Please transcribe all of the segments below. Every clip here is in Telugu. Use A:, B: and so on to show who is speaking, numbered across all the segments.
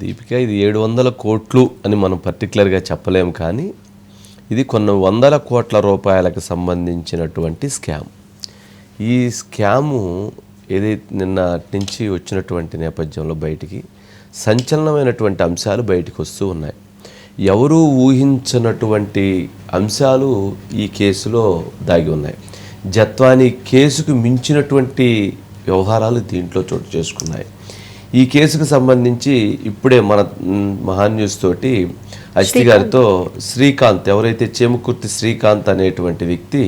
A: దీపిక ఇది ఏడు వందల కోట్లు అని మనం పర్టికులర్గా చెప్పలేం కానీ ఇది కొన్ని వందల కోట్ల రూపాయలకు సంబంధించినటువంటి స్కామ్. ఈ స్కాము ఏదైతే నిన్న నుంచి వచ్చినటువంటి నేపథ్యంలో బయటికి సంచలనమైనటువంటి అంశాలు బయటికి వస్తూ ఉన్నాయి. ఎవరూ ఊహించినటువంటి అంశాలు ఈ కేసులో దాగి ఉన్నాయి. జత్వాని కేసుకు మించినటువంటి వ్యవహారాలు దీంట్లో చోటు చేసుకున్నాయి. ఈ కేసుకు సంబంధించి ఇప్పుడే మన మ్, మహాన్ న్యూస్ తోటి అశ్తి గారితో శ్రీకాంత్ ఎవరైతే చేమకుర్తి శ్రీకాంత్ అనేటువంటి వ్యక్తి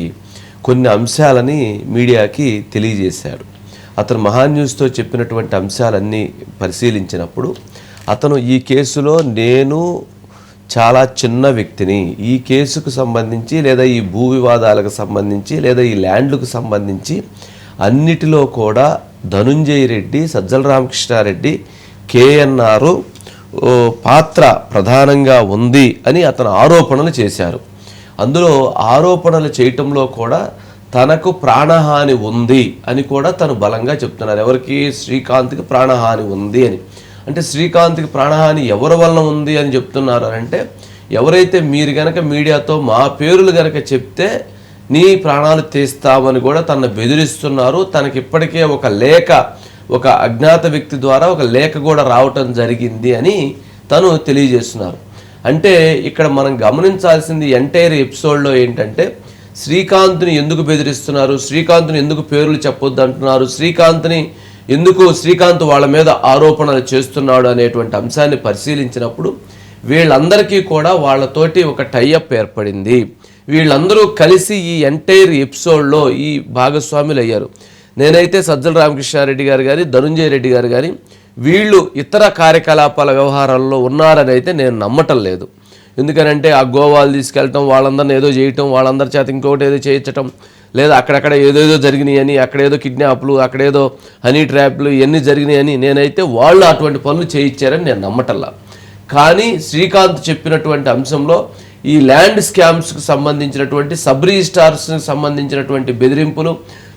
A: కొన్ని అంశాలని మీడియాకి తెలియజేశాడు. అతను మహాన్ న్యూస్తో చెప్పినటువంటి అంశాలన్నీ పరిశీలించినప్పుడు అతను ఈ కేసులో నేను చాలా చిన్న వ్యక్తిని ఈ కేసుకు సంబంధించి లేదా ఈ భూ వివాదాలకు సంబంధించి లేదా ఈ ల్యాండ్లకు సంబంధించి అన్నిటిలో కూడా ధనుంజయ రెడ్డి సజ్జల రామకృష్ణారెడ్డి కేఎన్ఆర్ పాత్ర ప్రధానంగా ఉంది అని అతను ఆరోపణలు చేశారు. అందులో ఆరోపణలు చేయటంలో కూడా తనకు ప్రాణహాని ఉంది అని కూడా తను బలంగా చెప్తున్నారు. ఎవరికి? శ్రీకాంత్కి ప్రాణహాని ఉంది అని. అంటే శ్రీకాంత్కి ప్రాణహాని ఎవరి వలన ఉంది అని చెప్తున్నారు అంటే ఎవరైతే మీరు గనక మీడియాతో మా పేర్లు గనక చెప్తే నీ ప్రాణాలు తీస్తామని కూడా తనను బెదిరిస్తున్నారు. తనకి ఇప్పటికే ఒక లేఖ ఒక అజ్ఞాత వ్యక్తి ద్వారా ఒక లేఖ కూడా రావటం జరిగింది అని తను తెలియజేస్తున్నారు. అంటే ఇక్కడ మనం గమనించాల్సింది ఎంటైర్ ఎపిసోడ్లో ఏంటంటే శ్రీకాంత్ని ఎందుకు బెదిరిస్తున్నారు? శ్రీకాంత్ని ఎందుకు పేర్లు చెప్పొద్దు అంటున్నారు? శ్రీకాంత్ని ఎందుకు శ్రీకాంత్ వాళ్ళ మీద ఆరోపణలు చేస్తున్నాడు అనేటువంటి అంశాన్ని పరిశీలించినప్పుడు వీళ్ళందరికీ కూడా వాళ్ళతోటి ఒక టైఅప్ ఏర్పడింది. వీళ్ళందరూ కలిసి ఈ ఎంటైర్ ఎపిసోడ్లో ఈ భాగస్వాములు అయ్యారు నేనైతే సజ్జల రామకృష్ణారెడ్డి గారు కానీ ధనుంజయ రెడ్డి గారు కానీ వీళ్ళు ఇతర కార్యకలాపాల వ్యవహారాల్లో ఉన్నారని అయితే నేను నమ్మటం లేదు. ఎందుకనంటే ఆ గోవాలు తీసుకెళ్ళటం వాళ్ళందరిని ఏదో చేయటం వాళ్ళందరి చేత ఇంకొకటి ఏదో చేయించటం లేదా అక్కడక్కడ ఏదేదో జరిగినాయని అక్కడేదో కిడ్నాప్లు అక్కడేదో హనీ ట్రాప్లు ఇవన్నీ జరిగినాయని నేనైతే వాళ్ళు అటువంటి పనులు చేయించారని నేను నమ్మటల్లా కానీ శ్రీకాంత్ చెప్పినటువంటి అంశంలో ఈ ల్యాండ్ స్కామ్స్కి సంబంధించినటువంటి సబ్ రిజిస్టార్స్కి సంబంధించినటువంటి బెదిరింపులు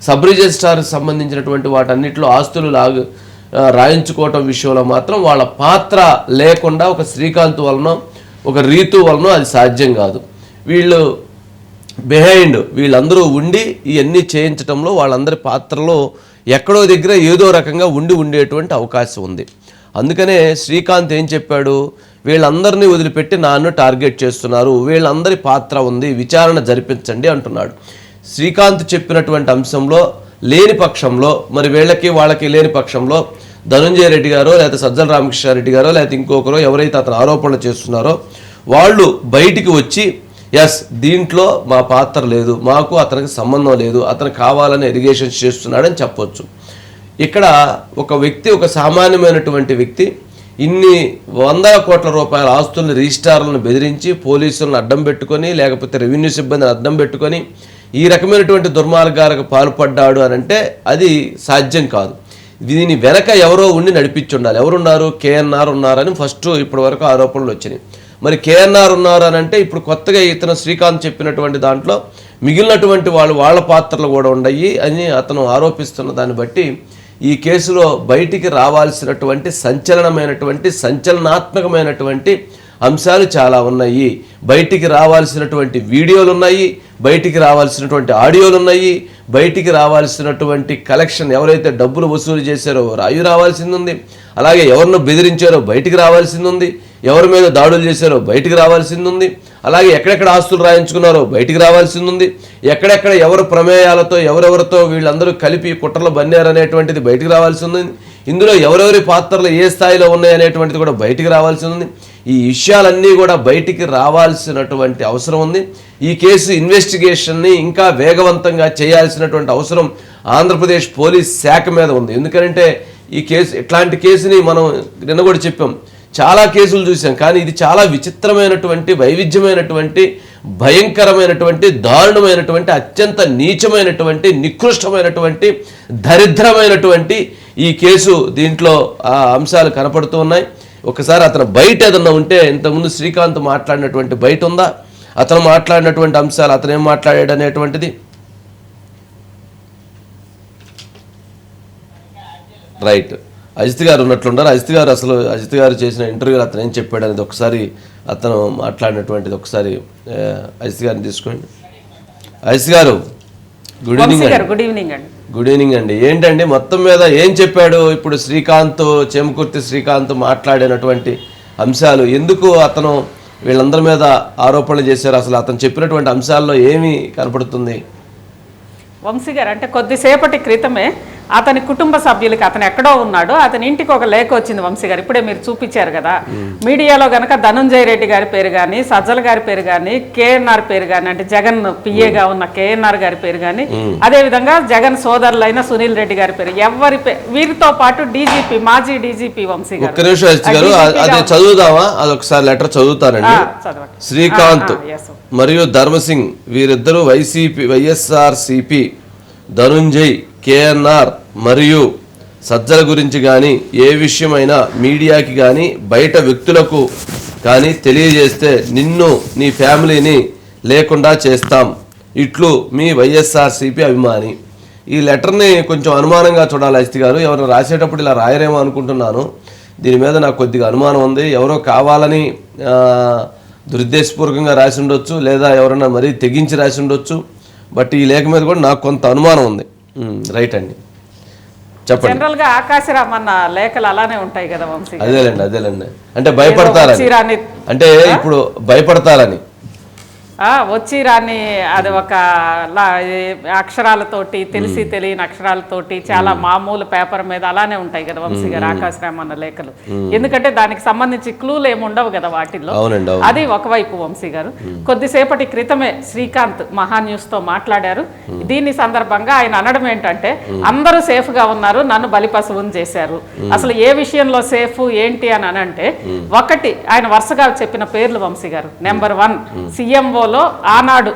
A: సబ్ రిజిస్టార్కి సంబంధించినటువంటి వాటన్నిటిలో ఆస్తులు లాగు రాయించుకోవటం విషయంలో మాత్రం వాళ్ళ పాత్ర లేకుండా ఒక శ్రీకాంత్ వలన ఒక రీతు వలన అది సాధ్యం కాదు. వీళ్ళు బిహైండ్ వీళ్ళందరూ ఉండి ఇవన్నీ చేయించడంలో వాళ్ళందరి పాత్రలో ఎక్కడో దగ్గర ఏదో రకంగా ఉండి ఉండేటువంటి అవకాశం ఉంది. అందుకనే శ్రీకాంత్ ఏం చెప్పాడు? వీళ్ళందరినీ వదిలిపెట్టి నాన్ను టార్గెట్ చేస్తున్నారు వీళ్ళందరి పాత్ర ఉంది విచారణ జరిపించండి అంటున్నాడు. శ్రీకాంత్ చెప్పినటువంటి అంశంలో లేని పక్షంలో మరి వీళ్ళకి వాళ్ళకి లేని పక్షంలో ధనుంజయ రెడ్డి గారో లేకపోతే సజ్జల రామకృష్ణారెడ్డి గారో లేకపోతే ఇంకొకరో ఎవరైతే అతను ఆరోపణలు చేస్తున్నారో వాళ్ళు బయటికి వచ్చి ఎస్ దీంట్లో మా పాత్ర లేదు మాకు అతనికి సంబంధం లేదు అతను కావాలని ఎలిగేషన్స్ చేస్తున్నాడని చెప్పొచ్చు. ఇక్కడ ఒక వ్యక్తి ఒక సామాన్యమైనటువంటి వ్యక్తి ఇన్ని వందల కోట్ల రూపాయల ఆస్తులను రిజిస్టార్లను బెదిరించి పోలీసులను అడ్డం పెట్టుకొని లేకపోతే రెవెన్యూ సిబ్బందిని అడ్డం పెట్టుకొని ఈ రకమైనటువంటి దుర్మార్గాలకు పాల్పడ్డాడు అని అంటే అది సాధ్యం కాదు. దీని వెనక ఎవరో ఉండి నడిపించుండాలి. ఎవరున్నారు? కేఎన్ఆర్ ఉన్నారని ఫస్ట్ ఇప్పటి వరకు ఆరోపణలు వచ్చినాయి. మరి కేఎన్ఆర్ ఉన్నారు అని అంటే ఇప్పుడు కొత్తగా ఇతను శ్రీకాంత్ చెప్పినటువంటి దాంట్లో మిగిలినటువంటి వాళ్ళు వాళ్ళ పాత్రలు కూడా ఉన్నాయి అని అతను ఆరోపిస్తున్న దాన్ని బట్టి ఈ కేసులో బయటికి రావాల్సినటువంటి సంచలనమైనటువంటి సంచలనాత్మకమైనటువంటి అంశాలు చాలా ఉన్నాయి. బయటికి రావాల్సినటువంటి వీడియోలు ఉన్నాయి బయటికి రావాల్సినటువంటి ఆడియోలు ఉన్నాయి బయటికి రావాల్సినటువంటి కలెక్షన్ ఎవరైతే డబ్బులు వసూలు చేశారో రాయు రావాల్సింది ఉంది అలాగే ఎవరినో బెదిరించారో బయటికి రావాల్సింది ఉంది ఎవరి మీద దాడులు చేశారో బయటికి రావాల్సింది ఉంది అలాగే ఎక్కడెక్కడ ఆస్తులు రాయించుకున్నారో బయటికి రావాల్సింది ఉంది ఎక్కడెక్కడ ఎవరు ప్రమేయాలతో ఎవరెవరితో వీళ్ళందరూ కలిపి కుట్రలు బన్నారనేటువంటిది బయటికి రావాల్సి ఉంది ఇందులో ఎవరెవరి పాత్రలు ఏ స్థాయిలో ఉన్నాయనేటువంటిది కూడా బయటికి రావాల్సి ఉంది ఈ విషయాలన్నీ కూడా బయటికి రావాల్సినటువంటి అవసరం ఉంది. ఈ కేసు ఇన్వెస్టిగేషన్ని ఇంకా వేగవంతంగా చేయాల్సినటువంటి అవసరం ఆంధ్రప్రదేశ్ పోలీస్ శాఖ మీద ఉంది. ఎందుకంటే ఈ కేసు ఇట్లాంటి కేసుని మనం నిన్న కూడా చెప్పాం. చాలా కేసులు చూసాం కానీ ఇది చాలా విచిత్రమైనటువంటి వైవిధ్యమైనటువంటి భయంకరమైనటువంటి దారుణమైనటువంటి అత్యంత నీచమైనటువంటి నికృష్టమైనటువంటి దరిద్రమైనటువంటి ఈ కేసు దీంట్లో ఆ అంశాలు కనపడుతూ ఉన్నాయి. ఒకసారి అతను బయట ఏదన్నా ఉంటే ఇంతకుముందు శ్రీకాంత్ మాట్లాడినటువంటి బయట ఉందా? అతను మాట్లాడినటువంటి అంశాలు అతను ఏం మాట్లాడాడు అనేటువంటిది? రైట్. అజిత్ గారు ఉన్నట్లున్నారు అజిత్ గారు అసలు అజిత్ గారు చేసిన ఇంటర్వ్యూలో అతను ఏం చెప్పాడు అనేది ఒకసారి అతను మాట్లాడినటువంటిది ఒకసారి అజిత్ గారిని తీసుకోండి. అజిత్ గారు గుడ్ ఈవినింగ్
B: గుడ్ ఈవినింగ్ అండి.
A: గుడ్ ఈవినింగ్ అండి. ఏంటండి మొత్తం మీద ఏం చెప్పాడు ఇప్పుడు శ్రీకాంత్ చేమకుర్తి శ్రీకాంత్ మాట్లాడినటువంటి అంశాలు? ఎందుకు అతను వీళ్ళందరి మీద ఆరోపణలు చేశారు? అసలు అతను చెప్పినటువంటి అంశాల్లో ఏమి కనపడుతుంది?
B: వంశీ గారు అంటే కొద్దిసేపటి క్రితమే అతని కుటుంబ సభ్యులకి అతను ఎక్కడో ఉన్నాడు అతని ఇంటికి ఒక లేఖ వచ్చింది వంశీ గారు. ఇప్పుడే మీరు చూపించారు కదా. మీడియాలో గనక ధనుంజయ రెడ్డి గారి పేరు కానీ సజ్జల గారి పేరు కానీ కేఎన్ఆర్ పేరు కానీ అంటే జగన్ పిఏగా ఉన్న కేఎన్ఆర్ గారి పేరు కానీ అదే విధంగా జగన్ సోదరులైన సునీల్ రెడ్డి గారి పేరు ఎవరి వీరితో పాటు డీజీపీ మాజీ డీజీపీ వంశీ గారు.
A: అదే చదువుదామా? అది ఒకసారి లెటర్ చదువుతానండి. శ్రీకాంత్. మరియు ధర్మసింగ్ వీరిద్దరూ YCP YSR CP Dhananjay KNR మరియు సజ్జల గురించి కానీ ఏ విషయమైనా మీడియాకి కానీ బయట వ్యక్తులకు కానీ తెలియజేస్తే నిన్ను నీ ఫ్యామిలీని లేకుండా చేస్తాం. ఇట్లు మీ వైఎస్ఆర్సీపీ అభిమాని. ఈ లెటర్ని కొంచెం అనుమానంగా చూడాలి అజిత్ గారు. ఎవరైనా రాసేటప్పుడు ఇలా రాయరేమో అనుకుంటున్నాను. దీని మీద నాకు కొద్దిగా అనుమానం ఉంది. ఎవరో కావాలని దురుద్దేశపూర్వకంగా రాసి ఉండొచ్చు. లేదా ఎవరైనా మరీ తెగించి రాసి ఉండొచ్చు. బట్ ఈ లేఖ మీద కూడా నాకు కొంత అనుమానం ఉంది. రైట్ అండి. చెప్పండి.
B: జనరల్గా ఆకాశరామన్న లేఖలు అలానే ఉంటాయి కదా వంశీ.
A: అదేలేండి అదేలేండి. అంటే భయపడతారని. అంటే ఇప్పుడు భయపడతారని.
B: వచ్చి రాని అది ఒక అక్షరాలతోటి తెలిసి తెలియని అక్షరాలతోటి చాలా మామూలు పేపర్ మీద అలానే ఉంటాయి కదా వంశీ గారు ఆకాశరామన్న లేఖలు. ఎందుకంటే దానికి సంబంధించి క్లూలు ఏమి ఉండవు కదా వాటిల్లో. అది ఒకవైపు వంశీ గారు. కొద్దిసేపటి క్రితమే శ్రీకాంత్ మహా న్యూస్తో మాట్లాడారు దీని సందర్భంగా ఆయన అనడం ఏంటంటే అందరూ సేఫ్గా ఉన్నారు నన్ను బలిపశువుని చేశారు. అసలు ఏ విషయంలో సేఫ్ ఏంటి అని అనంటే ఒకటి ఆయన వరుసగా చెప్పిన పేర్లు వంశీ గారు. నెంబర్ వన్ సీఎంఓలో ఆనాడు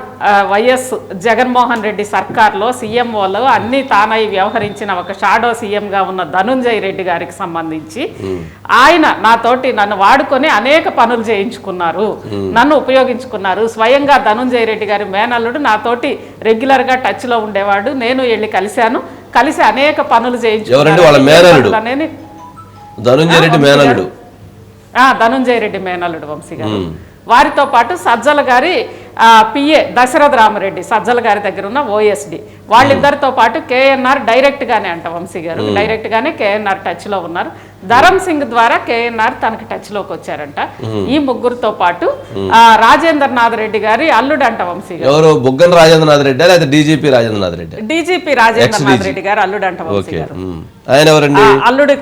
B: వైఎస్ జగన్మోహన్ రెడ్డి సర్కార్లో సీఎంఓలో అన్ని తానై వ్యవహరించిన ఒక షాడో సీఎం గా ఉన్న ధనుంజయ్ రెడ్డి గారికి సంబంధించి ఆయన నాతోటి నన్ను వాడుకొని అనేక పనులు చేయించుకున్నారు. నన్ను ఉపయోగించుకున్నారు. స్వయంగా ధనుంజయ రెడ్డి గారి మేనల్లుడు నాతోటి రెగ్యులర్గా టచ్లో ఉండేవాడు. నేను వెళ్ళి కలిశాను. కలిసి అనేక పనులు? అనేది
A: ధనుంజయ రెడ్డి మేనల్లుడు.
B: ఆ, ధనుంజయ రెడ్డి మేనల్లుడు వంశీ గారు. వారితో పాటు సజ్జల గారి పిఏ దశరథ రామరెడ్డి సజ్జల గారి దగ్గర ఉన్న ఓఎస్డి వాళ్ళిద్దరితో పాటు కేఎన్ఆర్ డైరెక్ట్ గానే అంట వంశీ గారు. డైరెక్ట్ గానే కేఎన్ఆర్ టచ్లో ఉన్నారు. ధరమ్ సింగ్ ద్వారా కేఎన్ఆర్ తనకి టచ్లోకి వచ్చారంట ఈ ముగ్గురుతో పాటు ఆ, రాజేంద్ర నాథ్ రెడ్డి గారి అల్లుడు అంట వంశీ గారు.
A: ఎవరు? బుగ్గన రాజేంద్రనాథ్ రెడ్డి లేదా డీజీపీ రాజేంద్రనాథ్ రెడ్డి?
B: డీజీపీ రాజేంద్ర నాథ్ రెడ్డి గారు అల్లుడు అంట వంశీ గారు.
A: ఆయన ఎవరండి?
B: అల్లుడు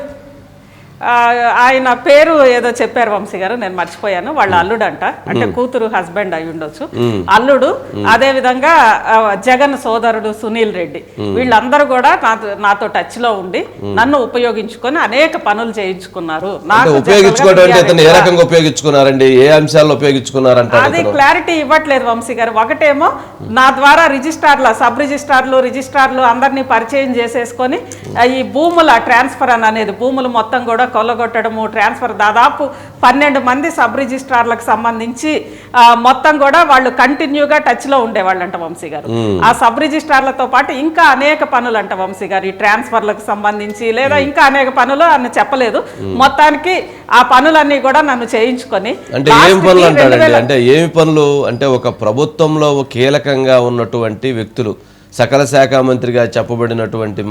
B: ఆయన పేరు ఏదో చెప్పారు వంశీ గారు నేను మర్చిపోయాను. వాళ్ళ అల్లుడు అంట అంటే కూతురు హస్బెండ్ అయి ఉండొచ్చు. అల్లుడు అదే విధంగా జగన్ సోదరుడు సునీల్ రెడ్డి. వీళ్ళందరూ కూడా నాతో నాతో టచ్లో ఉండి నన్ను ఉపయోగించుకొని అనేక పనులు చేయించుకున్నారు.
A: ఉపయోగించుకున్నారండి? ఏ
B: అది క్లారిటీ ఇవ్వట్లేదు వంశీ గారు. ఒకటేమో నా ద్వారా రిజిస్ట్రార్ల సబ్ రిజిస్ట్రార్లు రిజిస్ట్రార్లు అందరినీ పరిచయం చేసేసుకొని ఈ భూముల ట్రాన్స్ఫర్ అని అనేది భూములు మొత్తం కూడా కొల్లగొట్టడము ట్రాన్స్ఫర్ దాదాపు పన్నెండు మంది సబ్ రిజిస్ట్రార్లకు సంబంధించి మొత్తం కూడా వాళ్ళు కంటిన్యూగా టచ్లో ఉండేవాళ్ళంట వంశీ గారు. ఆ సబ్ రిజిస్ట్రార్లతో పాటు ఇంకా అనేక పనులు అంట వంశీ గారు ఈ ట్రాన్స్ఫర్లకు సంబంధించి లేదా ఇంకా అనేక పనులు అని చెప్పలేదు. మొత్తానికి ఆ పనులన్నీ కూడా నన్ను చేయించుకొని
A: అంటే ఏం పనులు అంటాడండి అంటే ఏమి పనులు? అంటే ఒక ప్రభుత్వంలో కీలకంగా ఉన్నటువంటి వ్యక్తులు సకల శాఖ మంత్రిగా చెప్పబడినటువంటి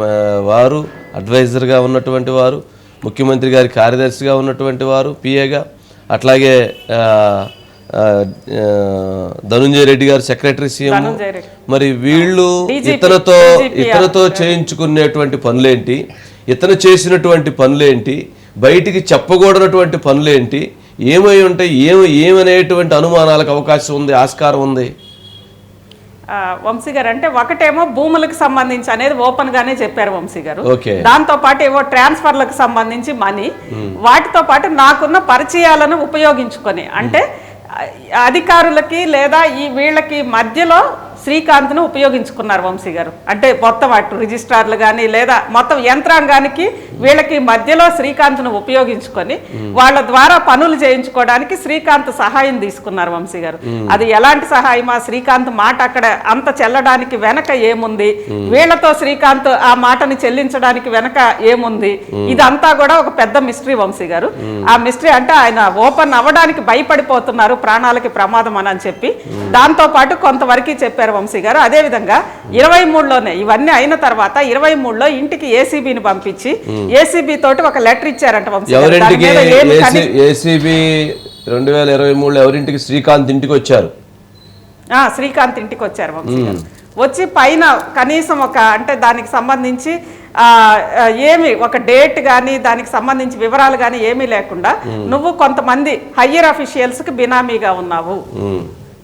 A: వారు అడ్వైజర్గా ఉన్నటువంటి వారు ముఖ్యమంత్రి గారి కార్యదర్శిగా ఉన్నటువంటి వారు పిఏగా. అట్లాగే ధనుంజయ రెడ్డి గారు సెక్రటరీ సీఎం. మరి వీళ్ళు ఇతనితో
B: DGP
A: ఇతనితో చేయించుకునేటువంటి పనులేంటి? ఇతను చేసినటువంటి పనులేంటి? బయటికి చెప్పకూడనటువంటి పనులేంటి? ఏమై ఉంటాయి ఏమి ఏమనేటువంటి అనుమానాలకు అవకాశం ఉంది ఆస్కారం ఉంది?
B: వంశీ గారు అంటే ఒకటేమో భూములకు సంబంధించి అనేది ఓపెన్ గానే చెప్పారు వంశీ గారు. దాంతో పాటు ఏవో ట్రాన్స్ఫర్లకు సంబంధించి మనీ వాటితో పాటు నాకున్న పరిచయాలను ఉపయోగించుకొని అంటే అధికారులకి లేదా ఈ వీళ్ళకి మధ్యలో శ్రీకాంత్ను ఉపయోగించుకున్నారు వంశీ గారు. అంటే మొత్తం అటు రిజిస్ట్రార్లు కానీ లేదా మొత్తం యంత్రాంగానికి వీళ్ళకి మధ్యలో శ్రీకాంత్ను ఉపయోగించుకొని వాళ్ళ ద్వారా పనులు చేయించుకోవడానికి శ్రీకాంత్ సహాయం తీసుకున్నారు వంశీ గారు. అది ఎలాంటి సహాయమా? శ్రీకాంత్ మాట అక్కడ అంత చెల్లడానికి వెనక ఏముంది? వీళ్ళతో శ్రీకాంత్ ఆ మాటని చెల్లించడానికి వెనక ఏముంది? ఇదంతా కూడా ఒక పెద్ద మిస్టరీ వంశీ గారు. ఆ మిస్టరీ అంటే ఆయన ఓపెన్ అవ్వడానికి భయపడిపోతున్నారు ప్రాణాలకి ప్రమాదం అని అని చెప్పి. దాంతో పాటు కొంతవరకు చెప్పారు వంశీ గారు. అదే విధంగా ఇరవై మూడులోనే ఇవన్నీ అయిన తర్వాత ఇరవై మూడులో ఇంటికి ఏసీబీని పంపించి ఏసీబీ తోటి ఒక లెటర్ ఇచ్చారంట
A: ఎవరింటికి ఏసీబీ రెండు వేల ఇరవై మూడులో ఎవరింటికి శ్రీకాంత్ ఇంటికి వచ్చారు?
B: ఆ, శ్రీకాంత్ ఇంటికి వచ్చారు వచ్చి పైన కనీసం ఒక అంటే దానికి సంబంధించి ఏమి ఒక డేట్ కానీ దానికి సంబంధించి వివరాలు కానీ ఏమీ లేకుండా నువ్వు కొంతమంది హయ్యర్ అఫీషియల్స్కి బినామీగా ఉన్నావు.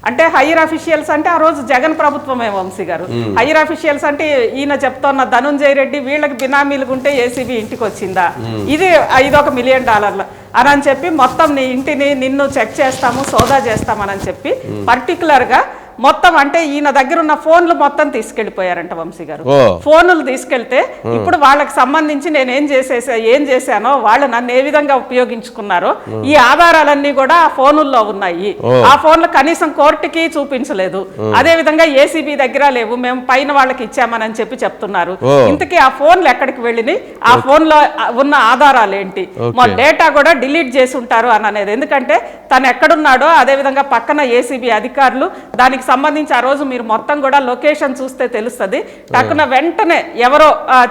B: అంటే హైయర్ అఫీషియల్స్ అంటే ఆ రోజు జగన్ ప్రభుత్వమే వంశీ గారు. హైయర్ అఫీషియల్స్ అంటే ఈయన చెప్తోన్న ధనుంజయ రెడ్డి వీళ్ళకి బినామీలుగా ఉంటే ఏసీబీ ఇంటికి వచ్చిందా? ఇది ఇది ఒక మిలియన్ డాలర్ల. అని అని చెప్పి మొత్తం నీ ఇంటిని నిన్ను చెక్ చేస్తాము సోదా చేస్తామని చెప్పి పర్టికులర్గా మొత్తం అంటే ఈయన దగ్గర ఉన్న ఫోన్లు మొత్తం తీసుకెళ్ళిపోయారంట వంశీ గారు. ఫోన్లు తీసుకెళ్తే ఇప్పుడు వాళ్ళకి సంబంధించి నేను ఏం చేసేసా ఏం చేశానో వాళ్ళు నన్ను ఏ విధంగా ఉపయోగించుకున్నారో ఈ ఆధారాలన్నీ కూడా ఆ ఫోనుల్లో ఉన్నాయి. ఆ ఫోన్లు కనీసం కోర్టుకి చూపించలేదు. అదే విధంగా ఏసీబీ దగ్గర లేవు మేము పైన వాళ్ళకి ఇచ్చామని చెప్పి చెప్తున్నారు. ఇంతకీ ఆ ఫోన్లు ఎక్కడికి వెళ్ళినాయి? ఆ ఫోన్లో ఉన్న ఆధారాలు ఏంటి? మా డేటా కూడా డిలీట్ చేసి ఉంటారు అని అనేది. ఎందుకంటే తను ఎక్కడున్నాడో అదే విధంగా పక్కన ఏసీబీ అధికారులు దానికి సంబంధించి ఆ రోజు మీరు మొత్తం కూడా లొకేషన్ చూస్తే తెలుస్తుంది. టక్కున వెంటనే ఎవరో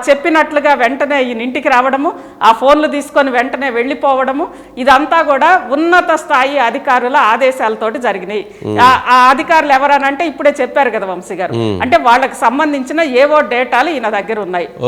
B: చెప్పినట్లుగా వెంటనే ఈయన ఇంటికి రావడము ఆ ఫోన్లు తీసుకొని వెంటనే వెళ్ళిపోవడము ఇదంతా కూడా ఉన్నత స్థాయి అధికారుల ఆదేశాలతోటి జరిగినాయి. ఆ అధికారులు ఎవరనంటే ఇప్పుడే చెప్పారు కదా వంశీ గారు. అంటే వాళ్ళకి సంబంధించిన ఏవో డేటాలు ఈయన దగ్గర ఉన్నాయి.